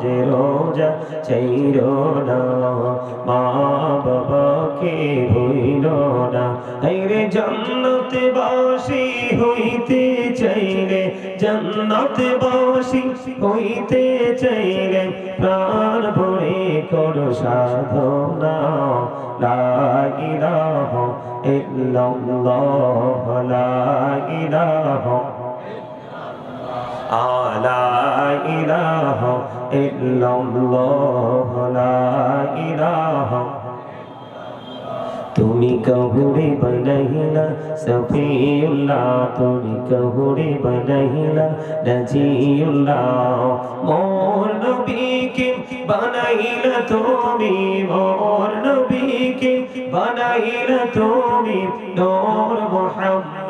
আজ রোজা চাইর না। মা বাবাকে ভইল না। রে জন্নত বাসি হইতে চাইলে জন্নত বসি হইতে চাইলে প্রাণ ভরে কর সাধনা। লা ইলাহা ইল্লাল্লাহ, লা আলা ইলাহা ইল্লাল্লাহ, লা ইলাহা। তুমি কহুরে বলহিলা সফিউল্লাহ। তুমি কহুরে বলহিলা নজিউল্লাহ। মোর নবীকে বানাইলা তুমি, মোর নবীকে বানাইলা তুমি, নূর মুহাম্মদ।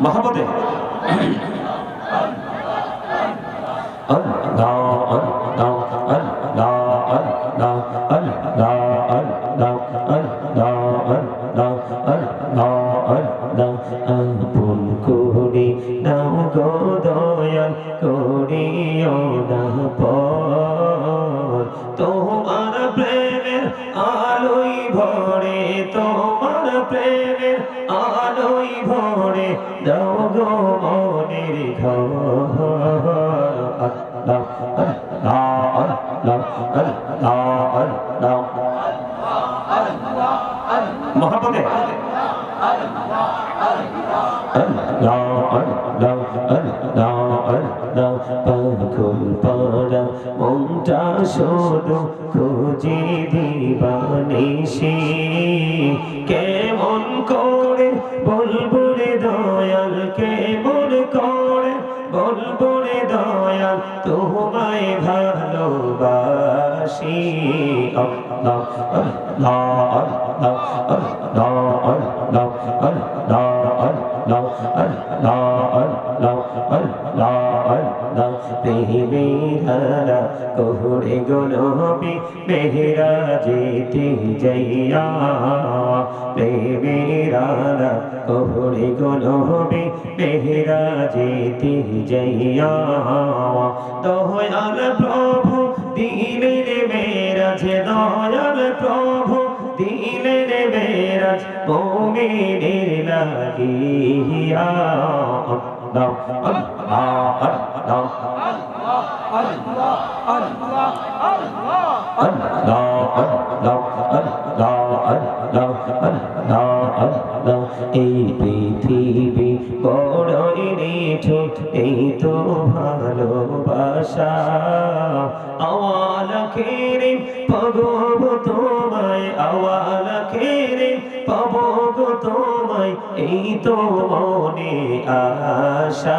মহাবতে প্রেমের আলোই ভরে দাও গো মনের মহাপদে মনটা শোনো খুঁজে দিবানে সে তোমায় ভালোবাসি। আল্লাহ আল্লাহ আল্লাহ আল্লাহ আল্লাহ আল্লাহ আল্লাহ আল্লাহ বেহারা কোহরে গোলবি মেহরা যেতে যাইয়া প্রেমেরারা কোহরে গোলবি মেহরা যেতে যাইয়া দয়াল প্রভু দিলের মেরাজে দয়াল প্রভু দিলের মেরাজ মোমিনের লাগিয়া। Allah, এই পৃথিবী বড়ই নিঠুর এই তো ভালোবাসা আওয়াল খেরে পগব তোমায় আওয়াল খেরে পাব গো তোমায় এই তো মনে আশা।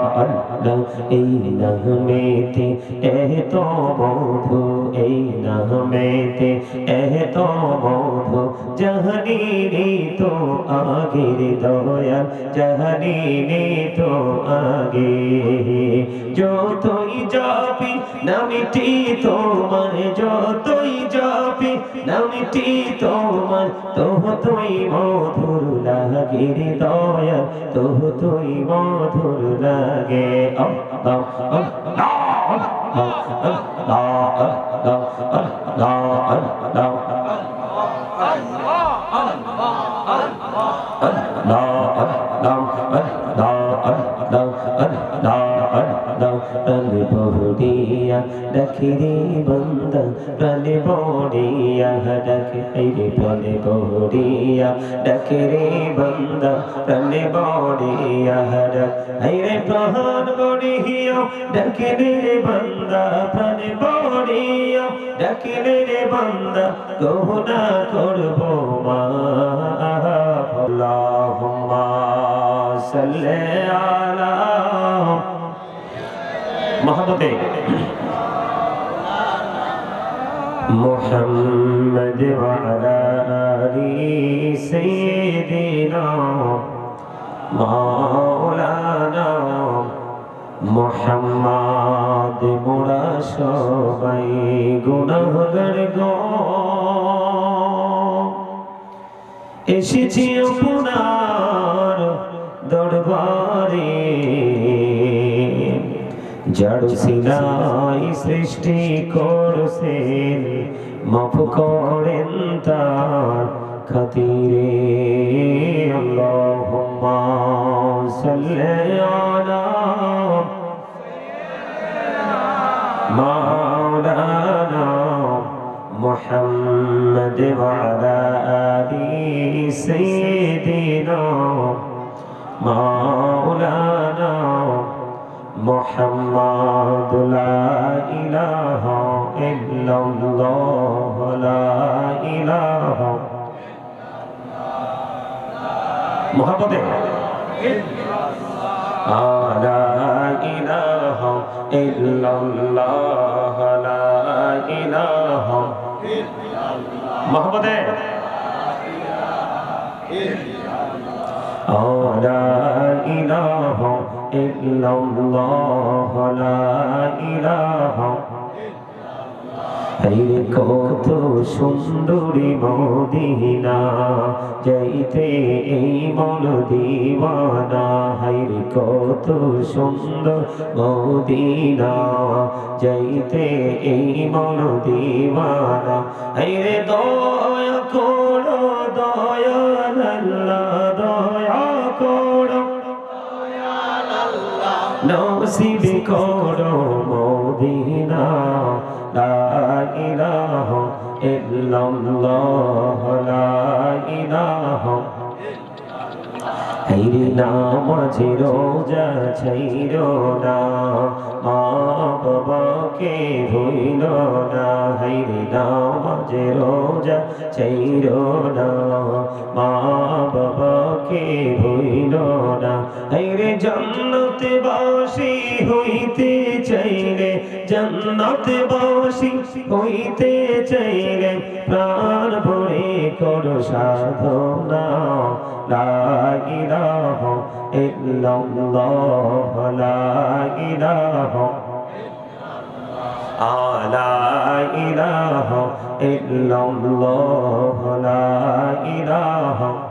আল্লাহ, এই নামেতে এত মধু এই নামেতে এত মধু জাহানি তো আগের দয়াল জাহানি তো আগে। যতই যাবি, নামিটি তোমার, যতই যাবি, নামিটি তোমার তোহ তুই মধুর লাগে দয়াল তোহ তুই মধুর লাগে লাগে। Oh, বড়িয়া ডাকে রে বন্দা প্রাণে বড়িয়া ডাকে রে প্রাণে বড়িয়া ডাকে রে বন্দা প্রাণে বড়িয়া ডাকে রে প্রাণ বড়িয়া ডাকে রে বন্দা প্রাণে বড়িয়া ডাকে রে বন্দা গহনা করব মা। আল্লাহুম্মা সাল্লি আলা মহব্বতে। মোহাম্মদ মৌলানা মোহাম্মদ মোরা সবাই গুণগর এসেছি আপনার দরবার। জড় সিলাই সৃষ্টি করছেন মাফ করেন তার খাতিরে আল্লাহুম্মা সাল্লি আলা مولانا محمد وعلى آل سيدنا مولانا محمد মহাপদে। লা ইলাহা ইল্লাল্লাহ লা ইলাহা মহাপদে। লা ইলাহা ইল্লাল্লাহ লা ইলাহা হাইরে কত সুন্দরী মদিনা, যাইতে এই মন দিওয়ানা। হাইরে কত সুন্দর মদিনা, যাইতে এই মন দিওয়ানা। হাইরে দয়া করো, দয়া দয়া করো। নসিব করো মদিনা। লা ইলাহা ইল্লাল্লাহ, লা ইলাহা হাইরে নামাজে রোজা ছাইর না, মা বাবাকে ভুইল না। হাইরে নামাজে রোজা ছাইর না, মা বাবাকে ভুইল না। হাইরে জান্নাত বাসি হইতে চাইলে জান্নাত বাসি হইতে চাইলে প্রাণ ভরে করো সাধনা। লা ইলাহা ইল্লাল্লাহ, লা ইলাহা লা ইলাহা ইল্লাল্লাহ, লা ইলাহা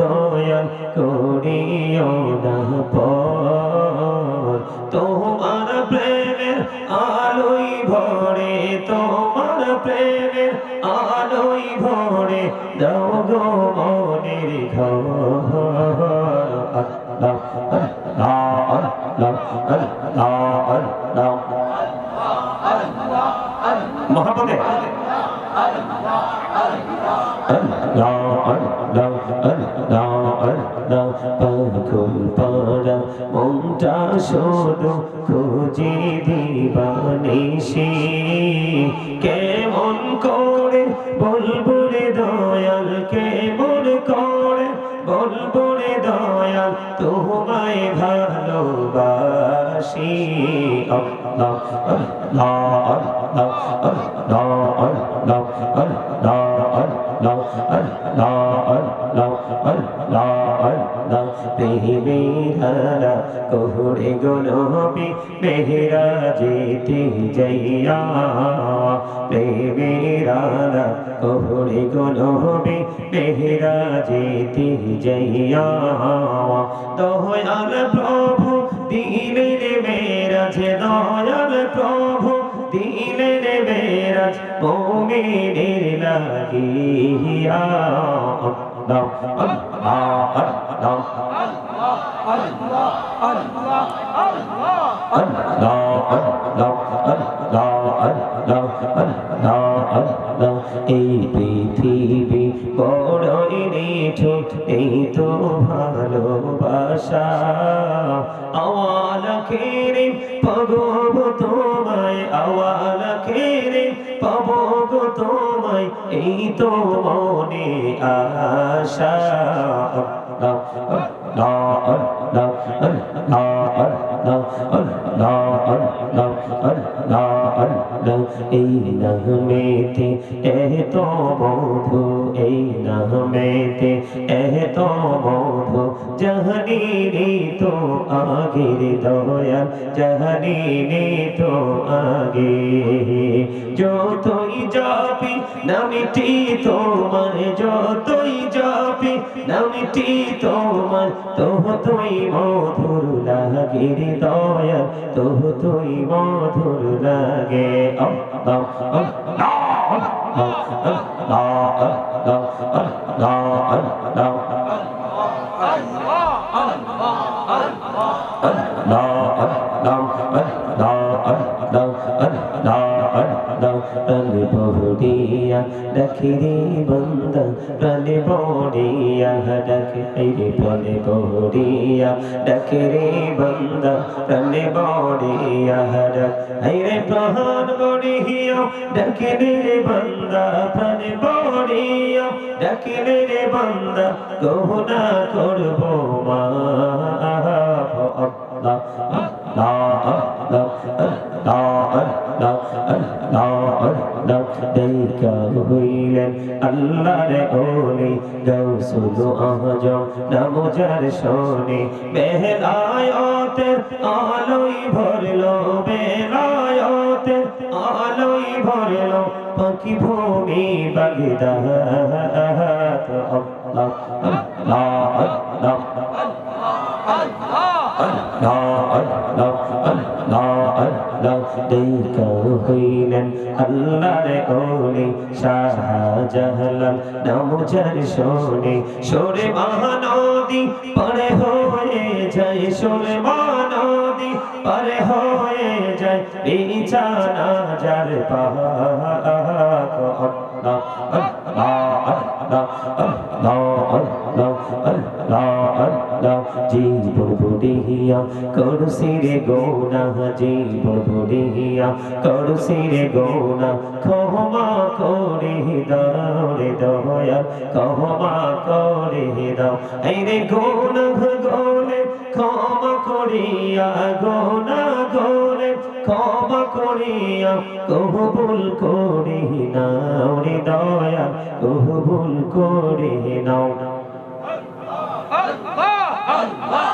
দয়াল করিও না পর। তোমার প্রেমের আলোই ভরে তোমার প্রেমের আলোই ভরে পাড়া মনটা শুধু খুঁজে দিবানিসি কেমন করে বলব রে দয়াল কেমন করে বলব রে দয়াল তোমায় ভালোবাসি আল্লাহ আল্লাহ আল্লাহ আল্লাহ আল্লাহ আল্লাহ আল্লাহ আল্লাহ আল্লাহ আল্লাহ আল্লাহ প্রেমেরা কোহরে গোলবি মেহরা যেতে যাইয়া প্রেমেরা কোহরে গোলবি মেহরা যেতে যাইয়া দয়াল প্রভু, দিলেন মেরাজ, দয়াল প্রভু, দিলেন মেরাজ মোমিনের লাগিয়া। আল্লাহ এই পৃথিবী বড়ই নিঠু এই তো ভালোবাসা। আওয়ালা কেরিম এই তো মনে আশা এই নহমেতে এত বধু এই নহমেতে এত বধু। জাহানি তো আগের দয়াল জাহানি তো আগে যতই যাবি নামিটি তোমার যতই যাবি নামিটি তোমার তোহ তুই মধুর লাগে দয়াল তোহ তুই মধুর লাগে আল্লাহ বহরিয়া ডাকি রে বন্দা প্রাণ বহরিয়া ডাকে রে প্রাণ বহরিয়া ডাকে রে বন্দা প্রাণ বহরিয়া ডাক রে প্রাণ বহরিয়া ডাকে রে বন্দা প্রাণ বহরিয়া ডাকে রে বন্দা গহনা করব মা আল্লাহ আল্লাহ আল্লাহ আল্লাহ আল্লাহ আল্লাহ আল্লাহ দেখা হইলেন আল্লাহর আলোই আলোই পাখি ভূমি বাগদা আল্লাহ আল্লাহ আল্লাহ দেখা হইলেন আল্লাহর ওলি শাহজাহালাল, নামজার শোনে সরে মহানদী পরে হয়ে যায় সরে মহানদী পরে হয়ে যায় বিছানা যার পাহাড় বুড়িয়া করছি রে গোনা জীবন বুড়িয়া করছি রে গোনা, ক্ষমা করে দাও রে দয়া, ক্ষমা করে দাও। এই রে গোনা গোলে ক্ষমা করিয়া, গোনা গোলে ক্ষমা করিয়া, কবুল করি নাও রে দয়া, কবুল করে নাও। আল্লাহ।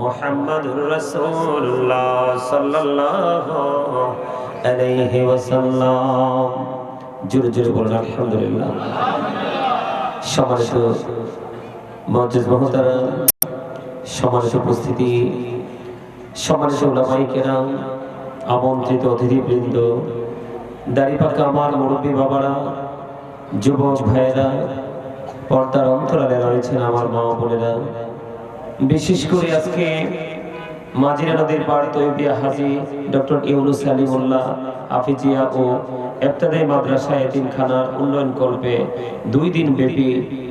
মুহাম্মাদুর রাসূলুল্লাহ সাল্লাল্লাহু আলাইহি ওয়াসাল্লাম। জোরে জোরে বলুন আলহামদুলিল্লাহ। সম্মানিত মজলিস মহতারা সম্মানিত উপস্থিতি সমাজ ওলামাই কেরাম আমন্ত্রিত অতিথিবৃন্দ, দাড়িপাকা আমার মুরব্বী বাবারা, যুবক ভাইয়েরা, পর্দার অন্তরালে রয়েছেন আমার মা বোনেরা। বিশেষ করে আজকে মাজিরা নদীর পাড় তৈবিয়া হাজি ডক্টর ইউনুস আলিমুল্লাহ, আফিজিয়া ও এফতাদাই মাদ্রাসা এতিমখানার উন্নয়ন কল্পে দুই দিন ব্যাপী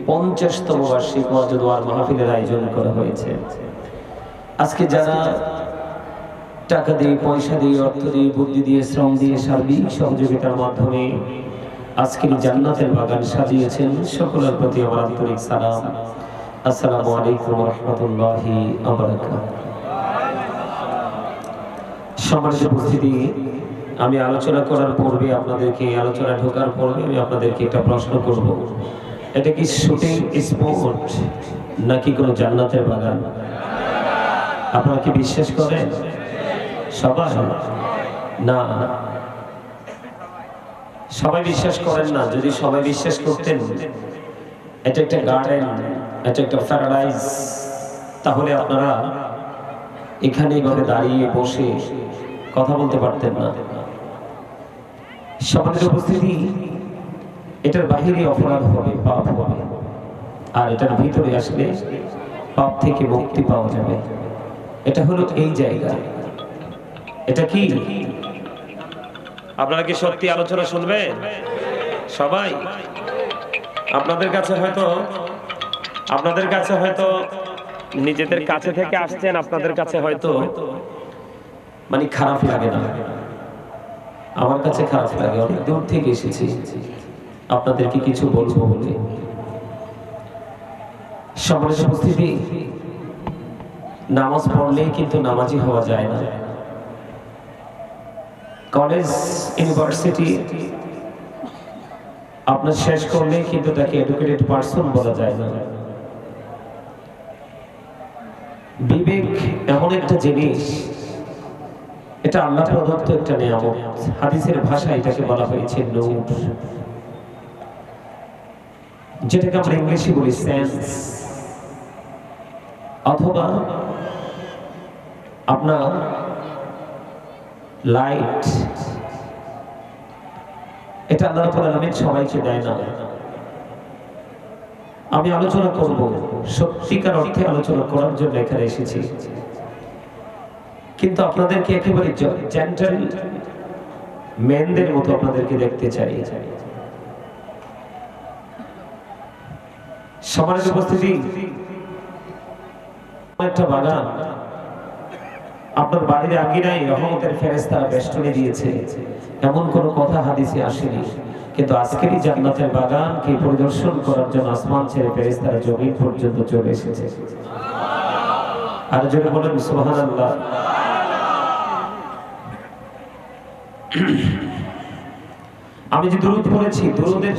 পঞ্চাশতম বার্ষিক ওয়াজুদওয়ার মাহফিলের আয়োজন করা হয়েছে। আজকে যারা টাকা দিয়ে, পয়সা দিয়ে, অর্থ দিয়ে, বুদ্ধি দিয়ে, শ্রম দিয়ে সার্বিক সহযোগিতার মাধ্যমে আজকের জান্নাতের বাগান সাজিয়েছেন সকলের প্রতি আমার আন্তরিক সালাম। আসসালামু আলাইকুম রহমতুল্লাহি সম্মানিত উপস্থিতি, আমি আলোচনা করার পূর্বে আপনাদেরকে আলোচনা ঢোকার পূর্বে আমি আপনাদেরকে একটা প্রশ্ন করব। এটা কি শুটিং, স্পোর্ট, নাকি কোনো জান্নাতের বাগান? আপনারা কি বিশ্বাস করেন? সবাই? না। সবাই বিশ্বাস করেন না, যদি সবাই বিশ্বাস করতেন, এটা একটা গার্ডেন, এটা একটা প্যারাডাইজ তাহলে আপনারা এখানে এইভাবে দাঁড়িয়ে বসে কথা বলতে পারতেন না। সমাজের উপস্থিতি, এটার বাহিরে অপরাধ হবে, পাপ হবে। আর এটার ভিতরে আসলে পাপ থেকে মুক্তি পাওয়া যাবে। এটা হলো এই জায়গা। এটা কি? আপনারা কি সত্যি আলোচনা শুনবেন সবাই? আপনাদের কাছে হয়তো, আপনাদের কাছে হয়তো নিজেদের কাছে থেকে আসছেন, আপনাদের কাছে হয়তো মানে খারাপ লাগে না। আমার কাছে খারাপ লাগে, অনেক দূর থেকে এসেছি। আপনাদেরকে কিছু বলব বলে। সমাজের উপস্থিতি, নামাজ পড়লেই কিন্তু নামাজি হওয়া যায় না। কলেজ, ইউনিভার্সিটি, আপনার শেষ করলে কিন্তু তাকে এডুকেটেড পার্সন বলা যায় না। বিবেক এমন একটা জিনিস এটা আল্লাহ প্রদত্ত একটা নিয়ামত। হাদিসের ভাষায় এটাকে বলা হয়েছে নূর। যেটাকে আমরা ইংলিশে বলি সেন্স। অথবা আপনার লাইট। এটা আল্লাহ আলামিন সবাইকে দেয় না। আমি আলোচনা করব সত্যিকার অর্থে আলোচনা করার জন্য এখানে এসেছি। কিন্তু আপনাদেরকে একেবারে জেন্টাল মেনদের মতো আপনাদেরকে দেখতে চাই। সমাজের উপস্থিতি, একটা বাগান আপনার বাড়ির আঙ্গিনায় রহমতের ফেরেস্তারা বেষ্টনী দিয়েছে। এমন কোনো কথা হাদিসে আসেনি। কিন্তু আজকেরই জান্নাতের বাগানকে পরিদর্শন করার জন্য আসমান ছেড়ে ফেরেস্তারা জমিন পর্যন্ত চলে এসেছে। আর জোরে বলেন সুবহান আল্লাহ আমি যে দুরুদ পড়েছি, দুরুদের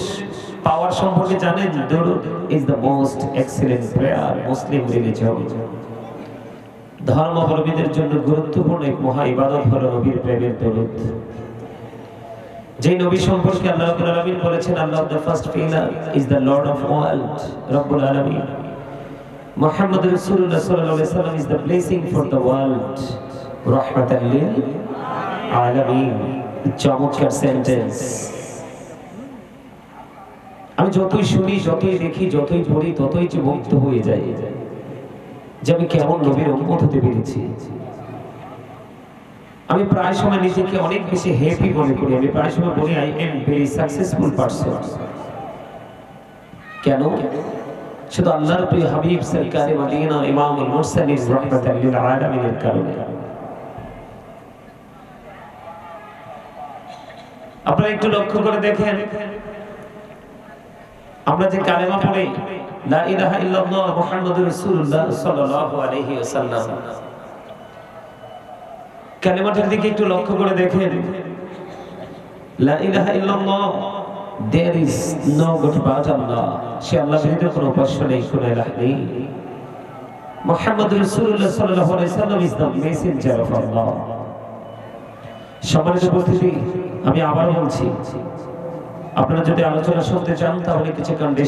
পাওয়ার সম্পর্কে জানেন? দুরুদ is the most excellent prayer Muslim religion ধর্মাবলম্বীদের জন্য গুরুত্বপূর্ণ এক মহা ইবাদত হলো নবীর প্রেমের দরুদ। যে নবী সম্পর্কে আল্লাহ রাব্বুল আলামিন বলেছেন, Allah the first pillar is the lord of world রব্বুল আলামিন। মুহাম্মদ রাসূলুল্লাহ সাল্লাল্লাহু আলাইহি সাল্লাম is the blessing for the world রাহমাতাল লিল আলামিন, চমৎকার সেন্টেন্স আমি যতই শুনি, যতই দেখি, যতই পড়ি, ততই যে মুগ্ধ হয়ে যাই যে আমি কেমন নবীর উন্মত হতে পেরেছি। আমি প্রায় সময় নিজেকে অনেক বেশি হ্যাপি মনে করি। আমি প্রায় সময় বলি I am very successful person কেন? শুধু আল্লাহর প্রিয় হাবিব, সরকারে মদিনা, ইমামুল মুরসালিন রাহমাতাল আলামিনের কারণে। আপনারা একটু লক্ষ্য করে দেখেন। আমরা যে কালেমা পড়ি, লা ইলাহা ইল্লাল্লাহ মুহাম্মাদুর রাসূলুল্লাহ সাল্লাল্লাহু আলাইহি ওয়াসাল্লাম। কালেমাটার দিকে একটু লক্ষ্য করে দেখেন। লা ইলাহা ইল্লাল্লাহ, there is no god but Allah সে আল্লাহ ব্যতীত কোনো উপাস্য নেই, কোনো ইলাহ নেই। মুহাম্মাদুর রাসূলুল্লাহ সাল্লাল্লাহু আলাইহি ওয়াসাল্লাম is the messenger of Allah সম্মানিত উপস্থিতি আমি আবারও বলছি আপনারা যদি আলোচনা শুনতে চান তাহলে কিছু কন্ডিশন